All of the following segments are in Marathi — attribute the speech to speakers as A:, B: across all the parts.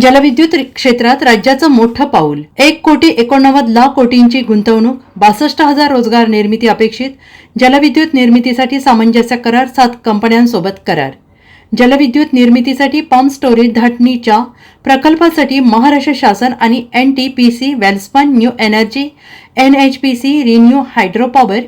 A: जलविद्युत क्षेत्रात राज्याचं मोठं पाऊल. एक कोटी एकोणनव्वद लाख कोटींची गुंतवणूक बासष्ट हजार रोजगार निर्मिती अपेक्षित जलविद्युत निर्मितीसाठी सामंजस्य करार सात कंपन्यांसोबत करार. जलविद्युत निर्मितीसाठी पंप स्टोरेज धाटणीच्या प्रकल्पासाठी महाराष्ट्र शासन आणि N T P C Welspun new energy N H P C renew hydro power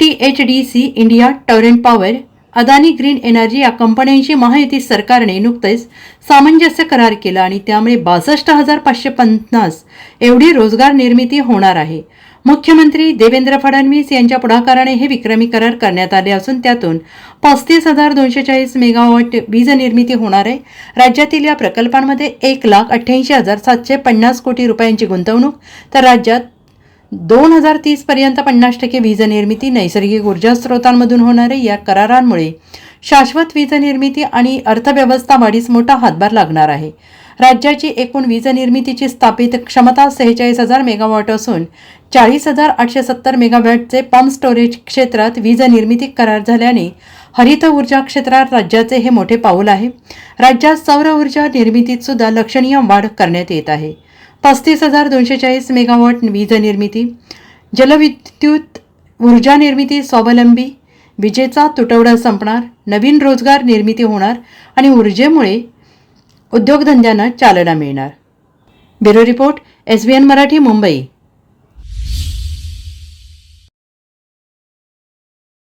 A: T H D C India Torrent power Adani green energy या कंपन्यांशी महायुती सरकारने नुकतेच सामंजस्य करार केला आणि त्यामुळे बासष्ट हजार पाचशे पन्नास एवढी रोजगार निर्मिती होणार आहे. मुख्यमंत्री देवेंद्र फडणवीस यांच्या पुढाकाराने हे विक्रमी करार करण्यात आले असून त्यातून पस्तीस हजार दोनशे चाळीस मेगावॉट वीज निर्मिती होणार आहे. राज्यातील या प्रकल्पांमध्ये एक लाख अठ्ठ्याऐंशी हजार सातशे पन्नास कोटी रुपयांची गुंतवणूक तर राज्यात दोन हजार तीस पर्यंत पन्नास टक्के वीज निर्मिती नैसर्गिक ऊर्जा स्रोतांमधून होणारे या करारांमुळे शाश्वत वीज निर्मिती आणि अर्थव्यवस्था वाढीस मोठा हातभार लागणार आहे. राज्याची एकूण वीज निर्मितीची स्थापित क्षमता सेहेचाळीस हजार मेगावॉट असून चाळीस हजार आठशे सत्तर मेगावॅटचे पंप स्टोरेज क्षेत्रात वीज निर्मिती करार झाल्याने हरित ऊर्जा क्षेत्रात राज्याचे हे मोठे पाऊल आहे. राज्यात सौर ऊर्जा निर्मितीत सुद्धा लक्षणीय वाढ करण्यात येत आहे. पस्तीस हजार दोनशे चाळीस मेगावॉट वीज निर्मिती जलविद्युत ऊर्जा निर्मिती स्वावलंबी विजेचा तुटवडा संपणार नवीन रोजगार निर्मिती होणार आणि ऊर्जेमुळे उद्योगधंद्यांना चालना मिळणार. Bureau report S B N Marathi Mumbai.